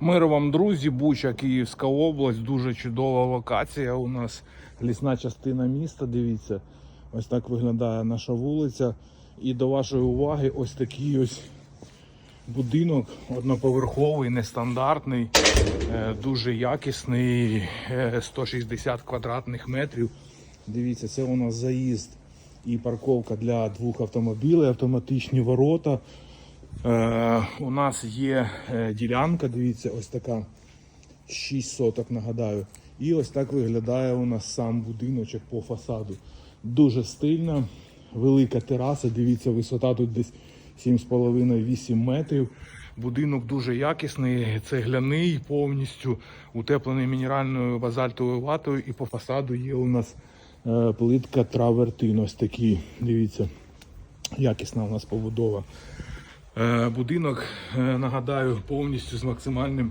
Мир вам, друзі, Буча, Київська область, дуже чудова локація. У нас лісна частина міста. Дивіться, ось так виглядає наша вулиця. І до вашої уваги ось такий ось будинок одноповерховий, нестандартний, е, дуже якісний, е, 160 квадратних метрів. Дивіться, це у нас заїзд і парковка для двох автомобілів, автоматичні ворота. Е, у нас є е, ділянка, дивіться, ось така 6 соток, нагадаю. І ось так виглядає у нас сам будиночок по фасаду. Дуже стильно, велика тераса, дивіться, висота тут десь 7,5-8 метрів. Будинок дуже якісний, цегляний, повністю утеплений мінеральною базальтовою ватою. І по фасаду є у нас е, плитка травертин. Ось такі, дивіться, якісна у нас побудова. Е, Будинок, е, нагадаю, повністю з максимальним